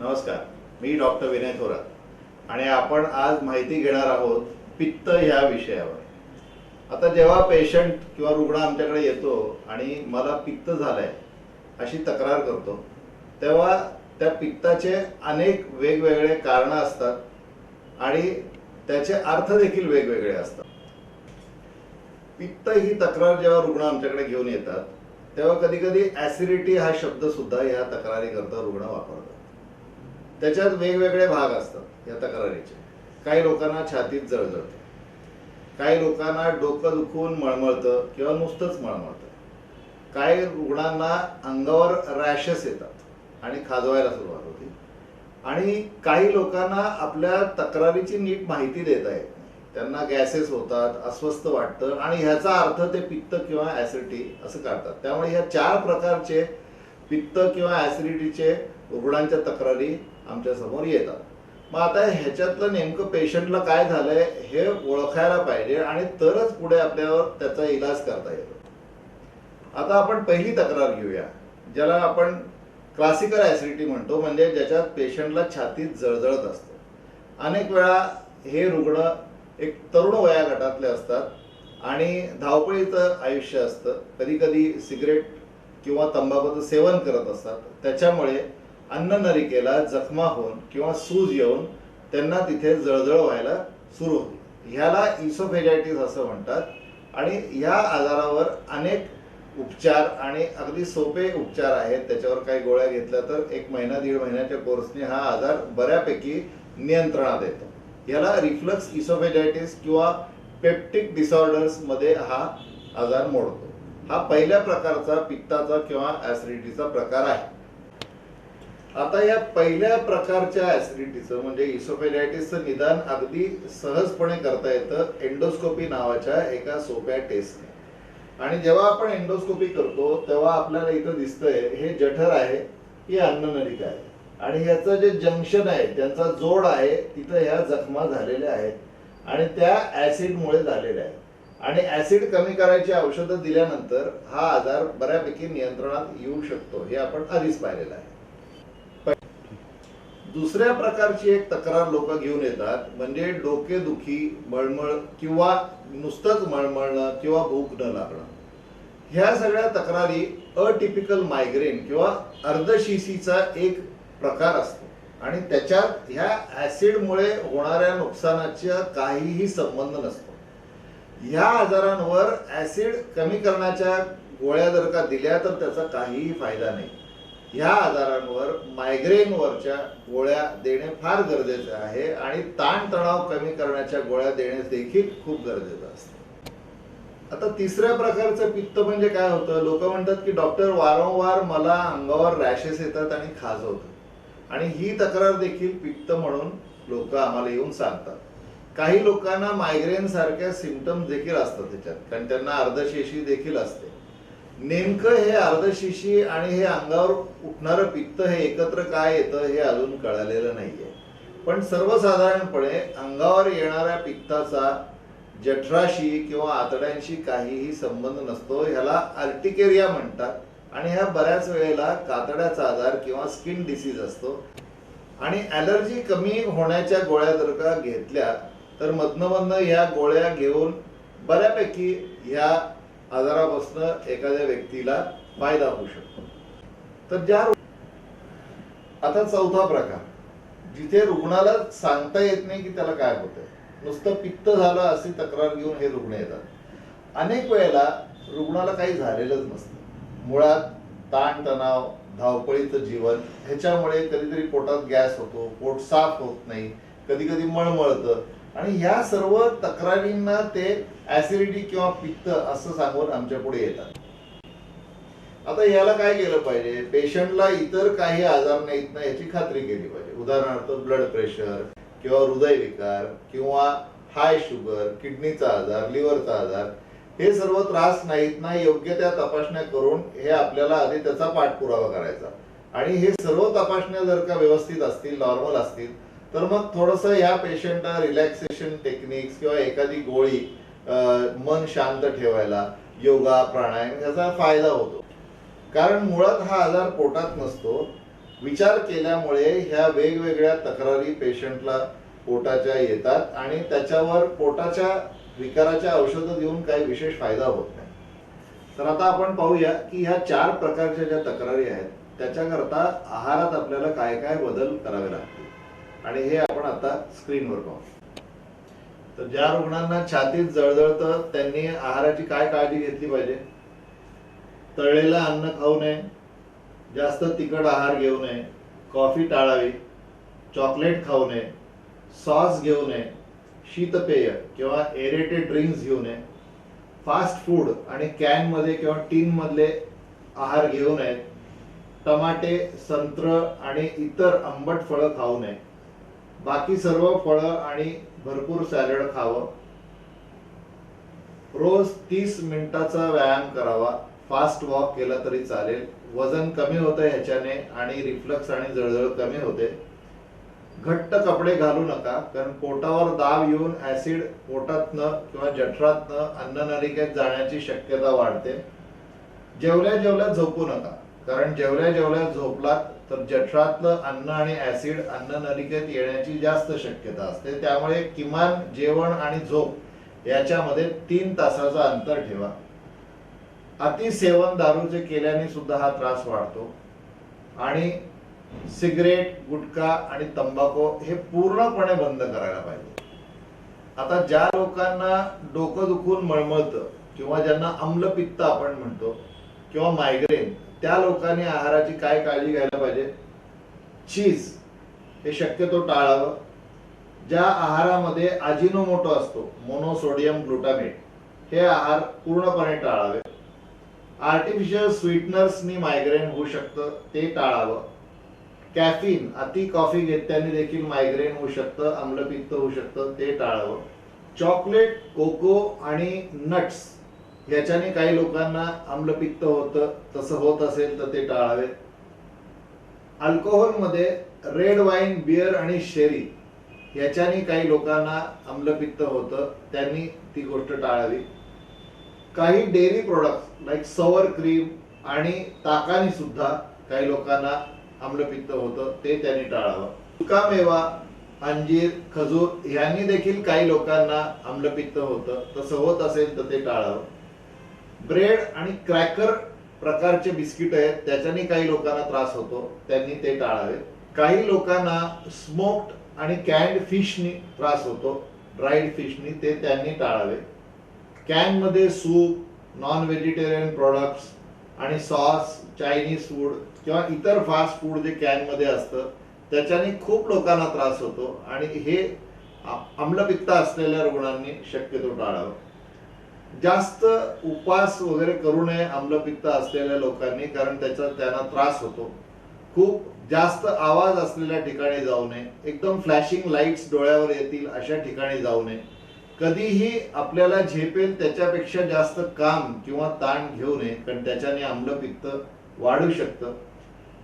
नमस्कार मी डॉक्टर विनय थोरात. आणि आपण आज माहिती घेणार आहोत पित्त ह्या विषयावर. आता जेव्हा पेशंट किंवा रुग्ण आमच्याकडे येतो आणि मला पित्त झालंय अशी तक्रार करतो तेव्हा त्या पित्ताचे अनेक वेगवेगळे कारणं असतात आणि त्याचे अर्थ देखील वेगवेगळे असतात. पित्त ही तक्रार जेव्हा रुग्ण आमच्याकडे घेऊन येतात तेव्हा कधी कधी ऍसिडिटी हा शब्द सुद्धा या तक्रारीकरता रुग्ण वापरतात. त्याच्यात वेगवेगळे भाग असतात या तक्रारीचे काही लोकांना छातीत जळजळते. काही लोकांना डोकं दुखून मळमळतं किंवा नुसतंच मळमळतं. काही रुग्णांना अंगावर रॅशेस येतात आणि खाजवायला सुरुवात होती. आणि काही लोकांना आपल्या तक्रारीची नीट माहिती देता येत नाही. त्यांना गॅसेस होतात अस्वस्थ वाटतं आणि ह्याचा अर्थ ते पित्त किंवा ऍसिडिटी असं काढतात. त्यामुळे ह्या चार प्रकारचे पित्त किंवा ऍसिडिटीचे रुग्णांच्या तक्रारी आमच्यासमोर येतात. मग आता ह्याच्यातलं नेमकं पेशंटला काय झालंय हे ओळखायला पाहिजे आणि तरच पुढे आपल्यावर त्याचा इलाज करता येतो. आता आपण पहिली तक्रार घेऊया ज्याला आपण क्लासिकल ऍसिडिटी म्हणतो म्हणजे ज्याच्यात पेशंटला छातीत जळजळत असतं. अनेक वेळा हे रुग्ण एक तरुण वयागटातले असतात आणि धावपळीचं आयुष्य असतं. कधी कधी सिगरेट किंवा तंबाखूचं सेवन करत असतात. त्याच्यामुळे अन्ननलिकेला जखमा होऊन किंवा सूज येऊन त्यांना तिथे जळजळ व्हायला सुरू होते. ह्याला इसोफेजायटिस असं म्हणतात आणि ह्या आजारावर अनेक उपचार आणि अगदी सोपे उपचार आहेत. त्याच्यावर काही गोळ्या घेतल्या तर एक महिना दीड महिन्याच्या कोर्सने हा आजार बऱ्यापैकी नियंत्रणात येतो. याला रिफ्लक्स इसोफेजायटिस किंवा पेप्टिक डिसऑर्डर्समध्ये हा आजार मोडतो. हा पहिल्या प्रकारचा पित्ताचा किंवा ॲसिडिटीचा प्रकार आहे. आता या पहिल्या प्रकारच्या ऍसिडिटीचं म्हणजे इसोफेजायटिसचं निदान अगदी सहजपणे करता येतं एंडोस्कोपी नावाच्या एका सोप्या टेस्टने आणि जेव्हा आपण एंडोस्कोपी करतो तेव्हा आपल्याला इथं दिसतंय हे जठर आहे ही अन्ननलिका आहे. आणि ह्याचं जे जंक्शन आहे त्यांचा जोड आहे तिथं ह्या जखमा झालेल्या आहेत. आणि त्या ऍसिडमुळे झालेल्या आहेत. आणि ऍसिड कमी करायची औषधं दिल्यानंतर हा आजार बऱ्यापैकी नियंत्रणात येऊ शकतो हे आपण आधीच पाहिलेलं आहे. दुसऱ्या प्रकारची एक तक्रार लोक घेऊन येतात म्हणजे डोकेदुखी मळमळ किंवा नुसतंच मळमळणं किंवा भूक न लागणं. ह्या सगळ्या तक्रारी अटिपिकल मायग्रेन किंवा अर्धशिसीचा एक प्रकार असतो. आणि त्याच्यात ह्या ऍसिडमुळे होणाऱ्या नुकसानाच्या काहीही संबंध नसतो. ह्या आजारांवर ऍसिड कमी करण्याच्या गोळ्या जर का दिल्या तर त्याचा काहीही फायदा नाही. ह्या आजारांवर मायग्रेनवरच्या गोळ्या देणे फार गरजेचे आहे आणि ताणतणाव कमी करण्याच्या गोळ्या देणे देखील खूप गरजेचं असतं. आता तिसऱ्या प्रकारचं पित्त म्हणजे काय होतं? लोक म्हणतात की डॉक्टर वारंवार मला अंगावर रॅशेस येतात आणि खाजवतं आणि ही तक्रार देखील पित्त म्हणून लोक आम्हाला येऊन सांगतात. काही लोकांना मायग्रेन सारख्या सिमटम्स देखील असतात त्याच्यात. कारण त्यांना अर्धशेषी देखील असते. नेमकं हे अर्धशिशी आणि हे अंगावर उठणारं पित्त हे एकत्र काय येतं हे अजून कळालेलं नाहीये. पण सर्वसाधारणपणे अंगावर येणाऱ्या पित्ताचा जठराशी किंवा आतड्यांशी काहीही संबंध नसतो. ह्याला आर्टिकेरिया म्हणतात आणि ह्या बऱ्याच वेळेला कातड्याचा आजार किंवा स्किन डिसीज असतो. आणि ॲलर्जी कमी होण्याच्या गोळ्या जर का घेतल्या तर मधनमधनं ह्या गोळ्या घेऊन बऱ्यापैकी ह्या आजारापासून एखाद्या व्यक्तीला फायदा होऊ शकतो. तर ज्या आता चौथा प्रकार. जिथे रुग्णाला सांगता येत नाही की त्याला काय होतं नुसतं पित्त झालं अशी तक्रार घेऊन हे रुग्ण येतात. अनेक वेळेला रुग्णाला काही झालेलंच नसतं. मुळात ताणतणाव धावपळीचं जीवन ह्याच्यामुळे कधीतरी पोटात गॅस होतो पोट साफ होत नाही कधी कधी मळमळतं. आणि या सर्व तक्रारींना ते ऍसिडिटी किंवा पित्त असं सांगून आमच्या पुढे येतात. आता याला काय केलं पाहिजे? पेशंटला इतर काही आजार नाहीत ना याची खात्री केली पाहिजे. उदाहरणार्थ ब्लड प्रेशर किंवा हृदयविकार किंवा हाय शुगर किडनीचा आजार लिव्हरचा आजार हे सर्व त्रास नाहीत ना योग्य त्या तपासण्या करून हे आपल्याला आधी त्याचा पाठपुरावा करायचा. आणि हे सर्व तपासण्या जर का व्यवस्थित असतील नॉर्मल असतील तर मग थोडस या पेशंटला रिलॅक्सेशन टेक्निक्स किंवा एखादी गोळी मन शांत ठेवायला योगा प्राणायाम याचा फायदा होतो. कारण मुळात हा आजार पोटात नसतो. विचार केल्यामुळे ह्या वेगवेगळ्या तक्रारी पेशंटला पोटाच्या येतात आणि त्याच्यावर पोटाच्या विकाराच्या औषधं देऊन काही विशेष फायदा होत नाही. तर आता आपण पाहूया की ह्या चार प्रकारच्या ज्या तक्रारी आहेत त्याच्याकरता आहारात आपल्याला काय काय बदल करावे लागतील. आणि हे आपण आता स्क्रीनवर पाहू. तर ज्या रुग्णांना छातीत जळजळतं त्यांनी आहाराची काय काळजी घेतली पाहिजे? तळलेलं अन्न खाऊ नये जास्त तिखट आहार घेऊ नये कॉफी टाळावी चॉकलेट खाऊ नये सॉस घेऊ नये शीतपेय किंवा एरेटेड ड्रिंक्स घेऊ नये फास्ट फूड आणि कॅनमध्ये किंवा टीनमधले आहार घेऊ नयेत टमाटे संत्र आणि इतर आंबट फळं खाऊ नये. बाकी सर्व फळं आणि भरपूर सॅलड खावं. रोज तीस मिनिटाचा व्यायाम करावा. फास्ट वॉक केला तरी चालेल. वजन कमी होतं ह्याच्याने आणि रिफ्लक्स आणि जळजळ कमी होते. घट्ट कपडे घालू नका कारण पोटावर दाब येऊन ऍसिड पोटातनं किंवा जठरातनं अन्ननलिकेत जाण्याची शक्यता वाढते. जेवल्या जेवल्या झोपू नका. कारण जेवल्या जेवल्या झोपलात तर जठरातलं अन्न आणि ऍसिड अन्न नलिकेत येण्याची जास्त शक्यता असते. त्यामुळे किमान जेवण आणि झोप याच्यामध्ये तीन तासाचं अंतर ठेवा. अतिसेवन दारूचे केल्याने सुद्धा हा त्रास वाढतो. आणि सिगरेट गुटखा आणि तंबाखू हे पूर्णपणे बंद करायला पाहिजे. आता ज्या लोकांना डोकं दुखून मळमळतं किंवा ज्यांना आम्लपित्त आपण म्हणतो किंवा मायग्रेन त्या लोकांनी आहाराची काय काळजी घ्यायला पाहिजे? चीज हे शक्यतो टाळावं. ज्या आहारामध्ये अजिनोमोटो असतो मोनोसोडियम ग्लुटामेट हे आहार पूर्णपणे टाळावे. आर्टिफिशियल स्वीटनर्सनी मायग्रेन होऊ शकतं ते टाळावं. कॅफिन अति कॉफी घेतल्याने देखील मायग्रेन होऊ शकतं आम्लपित्त होऊ शकतं ते टाळावं. चॉकलेट कोको आणि नट्स याच्याने काही लोकांना आम्लपित्त होतं तसं होत असेल तर ते टाळावे. अल्कोहोलमध्ये रेड वाईन बियर आणि शेरी याच्याने काही लोकांना आम्लपित्त होतं त्यांनी ती गोष्ट टाळावी. काही dairy product like sour cream आणि ताकाने सुद्धा काही लोकांना आम्लपित्त होतं ते त्यांनी टाळावं. सुकामेवा अंजीर खजूर यांनी देखील काही लोकांना आम्लपित्त होतं तसं होत असेल तर ते टाळावं. ब्रेड आणि क्रॅकर प्रकारचे बिस्किट आहेत त्याच्याने काही लोकांना त्रास होतो त्यांनी ते टाळावे काही लोकांना स्मोक्ड आणि कॅन्ड फिशनी त्रास होतो ड्राईड फिशनी ते त्यांनी टाळावे. कॅनमध्ये सूप नॉन व्हेजिटेरियन प्रॉडक्ट्स आणि सॉस चायनीज फूड किंवा इतर फास्ट फूड जे कॅनमध्ये असतं त्याच्याने खूप लोकांना त्रास होतो आणि हे आम्लपित्त असलेल्या रुग्णांनी शक्यतो टाळावं. जास्त उपवास वगैरे करू नये आम्लपित्त असलेल्या लोकांनी कारण त्याचा त्यांना त्रास होतो. खूप जास्त आवाज असलेल्या ठिकाणी जाऊ नये. एकदम फ्लॅशिंग लाईट्स डोळ्यावर येतील अशा ठिकाणी जाऊ नये. कधीही आपल्याला झेपेल त्याच्यापेक्षा जास्त काम किंवा ताण घेऊ नये कारण त्याच्याने आम्लपित्त वाढू शकतं.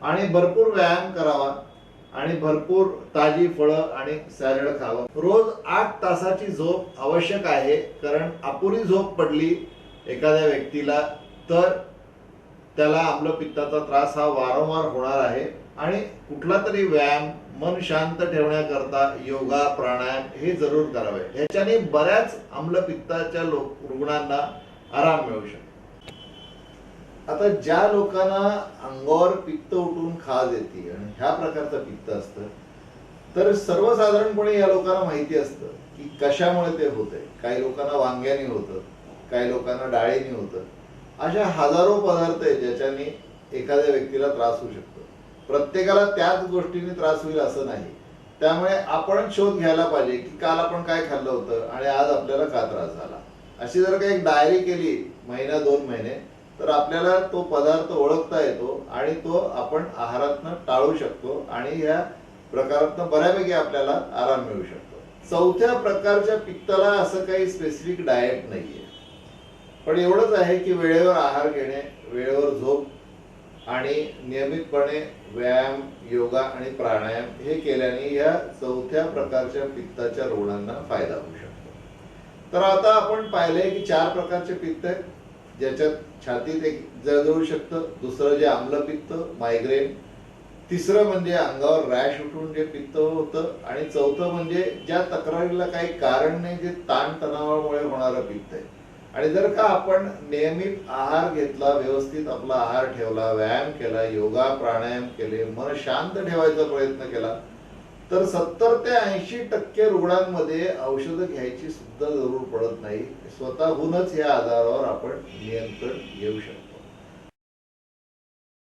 आणि भरपूर व्यायाम करावा. आणि भरपूर ताजी फळं आणि सॅलड खावं. रोज आठ तासाची झोप आवश्यक आहे कारण अपुरी झोप पडली एखाद्या व्यक्तीला तर त्याला आम्लपित्ताचा त्रास हा वारंवार होणार आहे. आणि कुठला तरी व्यायाम मन शांत ठेवण्याकरता योगा प्राणायाम हे जरूर करावे. ह्याच्याने बऱ्याच आम्लपित्ताच्या लोक रुग्णांना आराम मिळू शकतो. आता ज्या लोकांना अंगावर पित्त उठून खाज येते आणि ह्या प्रकारचं पित्त असतं तर सर्वसाधारणपणे या लोकांना माहिती असतं की कशामुळे ते होतंय. काही लोकांना वांग्याने होतं काही लोकांना डाळीने होतं. अशा हजारो पदार्थ आहेत ज्याच्याने एखाद्या व्यक्तीला त्रास होऊ शकतो. प्रत्येकाला त्याच गोष्टीने त्रास होईल असं नाही. त्यामुळे आपण शोध घ्यायला पाहिजे की काल आपण काय खाल्लं होतं आणि आज आपल्याला का त्रास झाला. अशी जर का एक डायरी केली महिना दोन महिने तर आपल्याला तो पदार्थ ओळखता येतो आणि तो आपण आहारातनं टाळू शकतो आणि या प्रकारातनं बऱ्यापैकी आपल्याला आराम मिळू शकतो. चौथ्या प्रकारच्या पित्ताला असं काही स्पेसिफिक डाएट नाहीये. पण एवढंच आहे की वेळेवर आहार घेणे वेळेवर झोप आणि नियमितपणे व्यायाम योगा आणि प्राणायाम हे केल्याने या चौथ्या प्रकारच्या पित्ताच्या रुग्णांना फायदा होऊ शकतो. तर आता आपण पाहिले की चार प्रकारचे पित्त आहेत. ज्याच्यात छातीत एक जळजळू शकतं दुसरं जे आम्लपित्त मायग्रेन तिसरं म्हणजे अंगावर रॅश उठून जे पित्त होतं आणि चौथं म्हणजे ज्या तक्रारीला काही कारण नाही जे ताणतणावामुळे होणारं पित्त आहे. आणि जर का आपण नियमित आहार घेतला व्यवस्थित आपला आहार ठेवला व्यायाम केला योगा प्राणायाम केले मन शांत ठेवायचा प्रयत्न केला तर सत्तर ते ऐंशी टक्के रुग्णांमध्ये औषधं घ्यायची सुद्धा जरूर पडत नाही. स्वतःहूनच या आजारावर आपण नियंत्रण घेऊ शकतो.